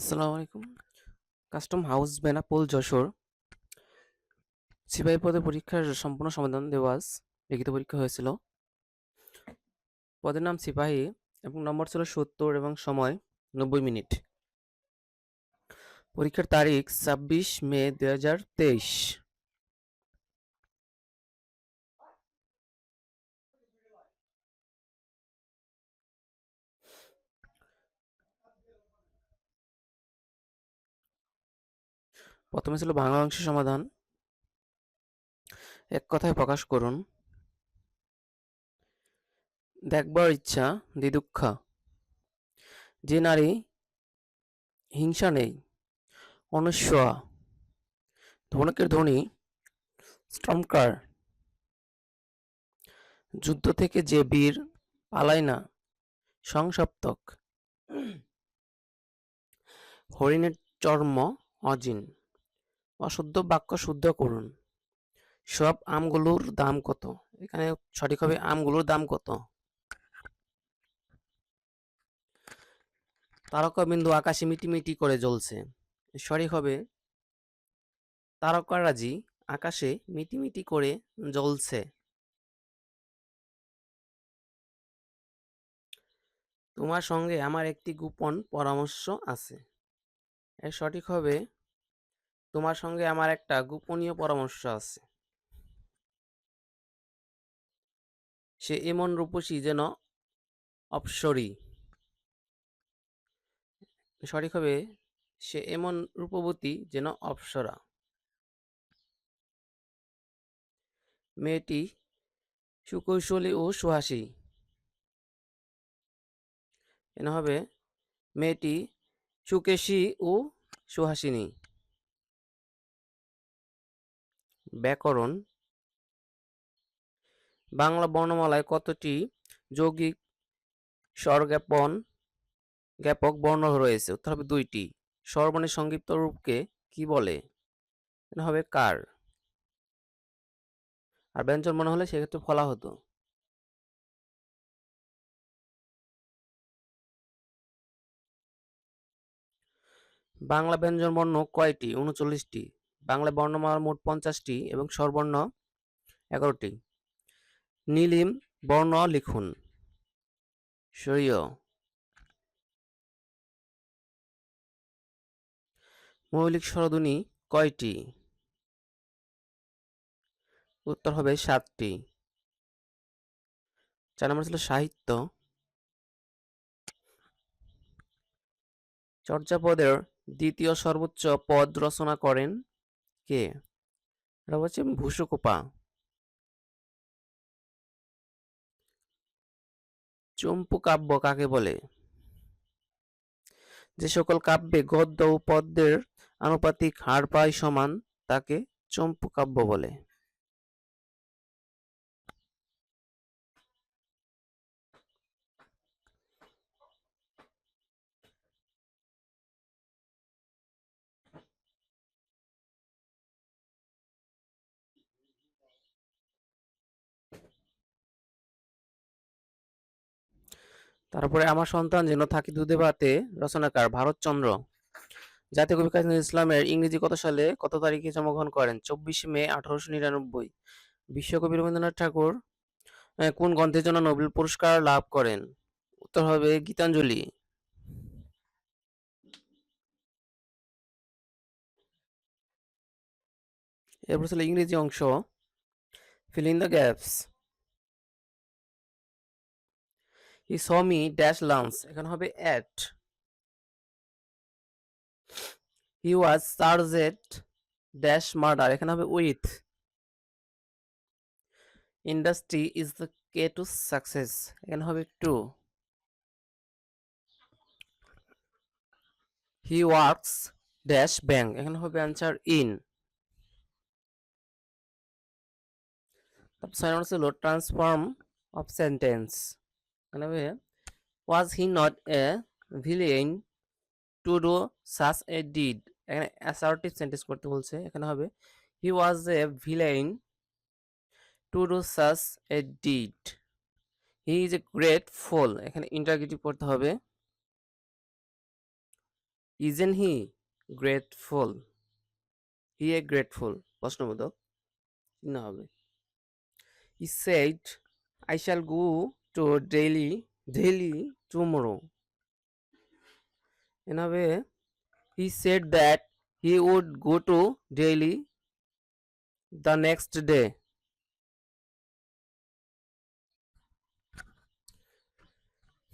আসসালামু আলাইকুম। Custom house Benapole, Jessore. সিপাহী পদে পরীক্ষার সম্পূর্ণ সমাধান দেওয়া আজ লিখিত পরীক্ষা হয়েছিল। পদের নাম সিপাহী এবং নম্বর ছিল সত্তর এবং সময় নব্বই মিনিট। পরীক্ষার তারিখ ছাব্বিশ মে দুই হাজার তেইশ। প্রথমে ছিল বাংলা অংশের সমাধান। এক কথায় প্রকাশ করুন। দেখবার ইচ্ছা দিদুক্ষা যে নারী হিংসা নেই অনুস্বয়া ধনকের ধ্বনি স্ট্রমকার, যুদ্ধ থেকে যে বীর পালায় না, সংসপ্তক। হরিণের চর্ম অজিন। অশুদ্ধ বাক্য শুদ্ধ করুন। সব আমগুলোর দাম কত? এখানে সঠিক হবে আমগুলোর দাম কত? তারকাবিন্দু আকাশে মিটিমিটি করে জ্বলছে। সঠিক হবে তারকারাজি আকাশে মিটিমিটি করে জ্বলছে। তোমার সঙ্গে আমার একটি গোপন পরামর্শ আছে। এর সঠিক হবে তোমার সঙ্গে আমার একটা গোপনীয় পরামর্শ আছে। সে এমন রূপসী যেন অপসরী। সঠিক হবে সে এমন রূপবতী যেন অপ্সরা। মেয়েটি সুকৌশলী ও সুহাসী। এন হবে, মেয়েটি সুকেশী ও সুহাসিনী। ব্যাকরণ। বাংলা বর্ণমালায় কতটি যৌগিক স্বরজ্ঞাপন জ্ঞাপক বর্ণ রয়েছে? উত্তর হবে দুইটি। স্বরবর্ণের সংক্ষিপ্ত রূপকে কি বলে? হবে কার? আর ব্যঞ্জন মনে হলে সেক্ষেত্রে ফলা হতো। বাংলা ব্যঞ্জন বর্ণ কয়টি? উনচল্লিশটি। বাংলা বর্ণমালা মোট পঞ্চাশটি এবং স্বরবর্ণ এগারোটি। নীলিম, বর্ণ লিখুন। মৌলিক স্বরধ্বনি কয়টি? উত্তর হবে সাতটি। চার নম্বর ছিল সাহিত্য। চর্যাপদের দ্বিতীয় সর্বোচ্চ পদ রচনা করেন কে এটা হচ্ছে ভূষকোপা চম্পু কাব্য কাকে বলে? যে সকল কাব্যে গদ্য ও পদ্যের আনুপাতিক হার পায় সমান, তাকে চম্পু কাব্য বলে। তারপরে আমার সন্তান যেন থাকি দুধে ভাতে, রচনাকার ভারতচন্দ্র জাতীয় কবি কাজী ইসলামের ইংরেজি কত সালে, কত তারিখে জন্মগ্রহণ করেন? চব্বিশে মে আঠারোশো নিরানব্বই। বিশ্বকবি রবীন্দ্রনাথ ঠাকুর কোন গ্রন্থের জন্য নোবেল পুরস্কার লাভ করেন? উত্তর হবে গীতাঞ্জলি। এরপর ছিল ইংরেজি অংশ fill in the gaps he saw me dash lunch এখানে হবে at he was charged dash murder এখানে হবে with industry is the key to success এখানে হবে to he works dash bank এখানে হবে অ্যান্সার ইন তারপর ছয় ট্রান্সফর্ম অফ সেন্টেন্স হবে was he not a villain to do such a deed এখানে অ্যাসার্টিভ সেন্টেন্স করতে বলছে, এখানে হবে he was a villain to do such a deed he is a grateful এখানে ইন্টারগেটিভ করতে হবে। Isn't he grateful he a grateful প্রশ্নবোধক চিহ্ন হবে। He said I shall go to Delhi Delhi tomorrow N হবে he said that he would go to Delhi the next day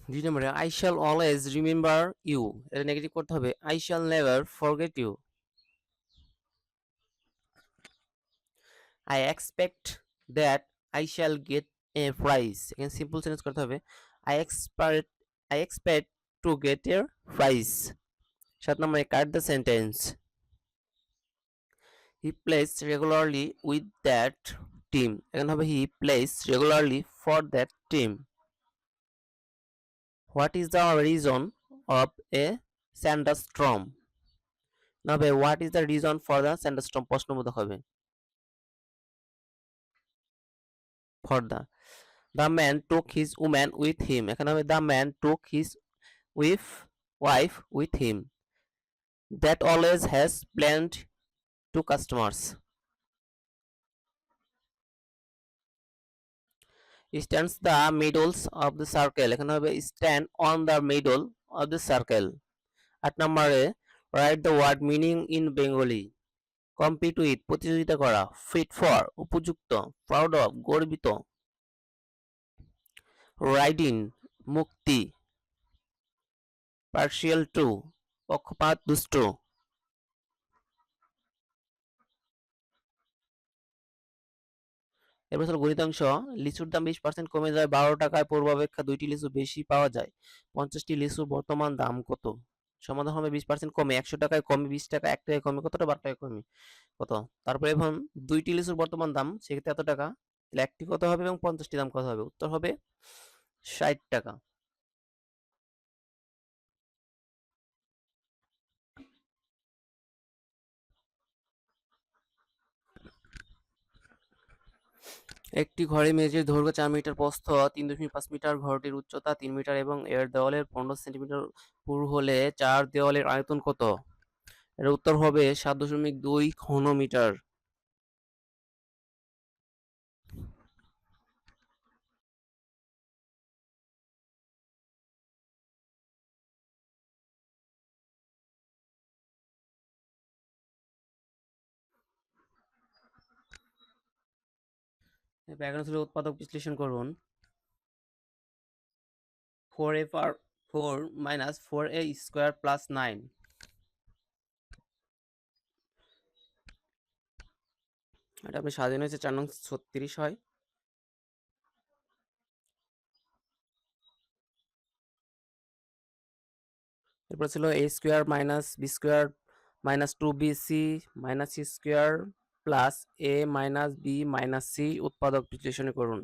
দুই নম্বরে I shall always remember you এটা negative করতে হবে। I shall never forget you I expect that I shall get a prize এখানে simple sentence করতে হবে. I expert I expect to get a prize সাত নম্বরে cut the sentence he plays regularly with that team এখানে হবে he plays regularly for that team what is the reason of a sandstorm না হবে what is the reason for the sandstorm প্রশ্নবোধক হবে। For the the man took his woman with him এখানে হবে the man took his wife wife with him that always has planned to customers stands the middles of the circle. এখানে হবে stand on the middle of the circle. আট নম্বরে write the word meaning in bengali. Compete with প্রতিযোগিতা করা fit for উপযুক্ত, proud of গর্বিত। Riding, মুক্তি। Partial to পক্ষপাত, দুষ্ট। এবার হলো গণিতাংশ, লিচুর দাম বিশ পার্সেন্ট কমে যায়, বারো টাকায় পূর্বাপেক্ষা দুইটি লিচু বেশি পাওয়া যায়, পঞ্চাশটি লিচুর বর্তমান দাম কত? সমাধান হবে বিশ পার্সেন্ট কমে, একশো টাকায় কমে, বিশ টাকা এক টাকায় কমে, কতটা বারো টাকায় কমে, কত? তারপরে এখন দুইটি লিচুর বর্তমান দাম, সেক্ষেত্রে এত টাকা, তাহলে একটি কত হবে এবং পঞ্চাশটি দাম কত হবে? উত্তর হবে ষাট টাকা। একটি ঘরে মেঝের দৈর্ঘ্য চার মিটার, প্রস্থ তিন দশমিক পাঁচ মিটার, ঘরটির উচ্চতা তিন মিটার এবং এর দেওয়ালের পনেরো সেন্টিমিটার পুরু হলে চার দেওয়ালের আয়তন কত? এর উত্তর হবে সাত দশমিক দুই ঘনমিটার। ব্যাকরণ ছিল উৎপাদক বিশ্লেষণ করুন। Four A power four minus four A square plus nine এটা আপনি স্বাধীন হয়েছে চার নং ছত্রিশ হয়। এরপর ছিল A square minus B square minus two B C minus C square plus A minus B minus C উৎপাদক বিশ্লেষণ করুন।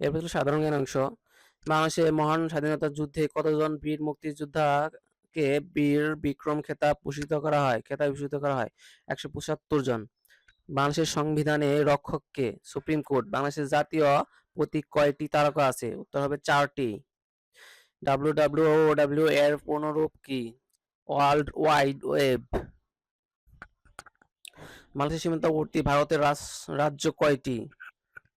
এরপর ছিল সাধারণ জ্ঞান অংশ। বাংলাদেশের মহান স্বাধীনতা যুদ্ধে কতজন বীর মুক্তিযোদ্ধাকে বীর বিক্রম খেতাব ভূষিত করা হয়? খেতাব ভূষিত করা হয় একশো পঁচাত্তর জন। বাংলাদেশের সংবিধানে রক্ষককে সুপ্রিম কোর্ট, বাংলাদেশের জাতীয় প্রতীক কয়টি তারকা আছে? উত্তর হবে চারটি। ডাব্লিউ এর পুনরূপ কি? ওয়ার্ল্ড ওয়াইড ওয়েব বাংলাদেশের সীমান্তবর্তী ভারতের রাজ্য কয়টি?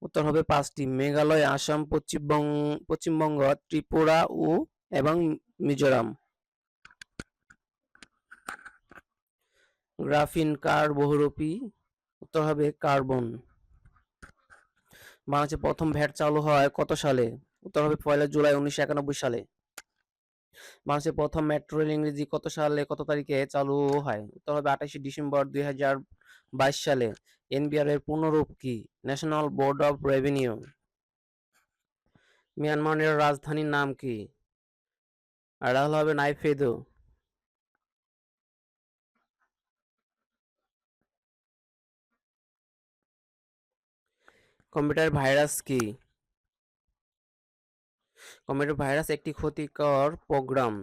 উত্তর হবে পাঁচটি। মেঘালয়, আসাম পশ্চিমবঙ্গ পশ্চিমবঙ্গ, ত্রিপুরা ও, এবং মিজোরাম। গ্রাফিন কার বহুরূপী? উত্তর হবে কার্বন। বাংলাদেশে প্রথম ভ্যাট চালু হয় কত সালে? উত্তর হবে পয়লা জুলাই উনিশশো একানব্বই সালে। বাংলাদেশের প্রথম মেট্রো রেল ইংরেজি কত সালে, কত তারিখে চালু হয়? উত্তর হবে আঠাশে ডিসেম্বর দুই হাজার বাইশ সালে। এনবিআর এর পূর্ণরূপ কি? National board of revenue. মিয়ানমারের রাজধানীর নাম কি? আর হবে নাইফেদো। কম্পিউটার ভাইরাস কি? কম্পিউটার ভাইরাস একটি ক্ষতিকর প্রোগ্রাম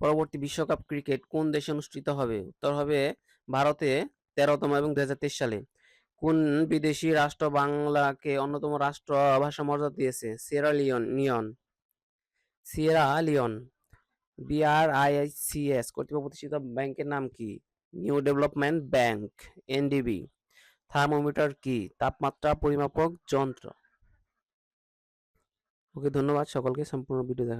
পরবর্তী বিশ্বকাপ ক্রিকেট কোন দেশে অনুষ্ঠিত হবে? উত্তর হবে ভারতে তেরোতম এবং দু হাজার তেইশ সালে। কোন বিদেশি রাষ্ট্র বাংলাকে অন্যতম রাষ্ট্র ভাষা মর্যাদা দিয়েছে? সিয়েরা লিওন নিয়ন সিয়েরা লিওন বিআরআইসিএস কর্তৃপক্ষ প্রতিষ্ঠিত ব্যাংকের নাম কি? New development bank NDB thermometer কি? তাপমাত্রা পরিমাপক যন্ত্র। ওকে ধন্যবাদ সকলকে সম্পূর্ণ ভিডিও দেখা